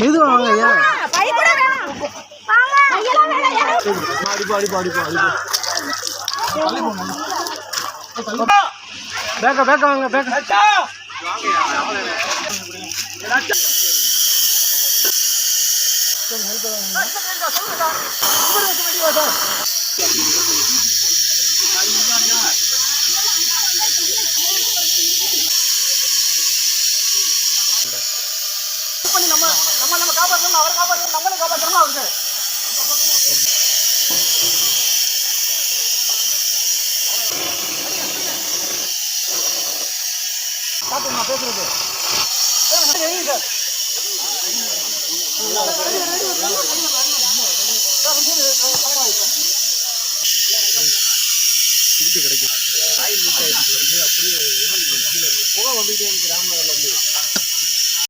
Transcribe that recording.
மெதுவா வாங்க ஐயா. பேக்க பேக்க வாங்க பேக்க. நம்ம நம்ம நம்ம காப்பாற்றணும் அவரை காப்பாற்றணும் நம்மளும் காப்பாற்றணும் அவருக்கு பார்த்து பேசுறது. சார் புகை வந்துட்டே இருக்கு ராமநகர்ல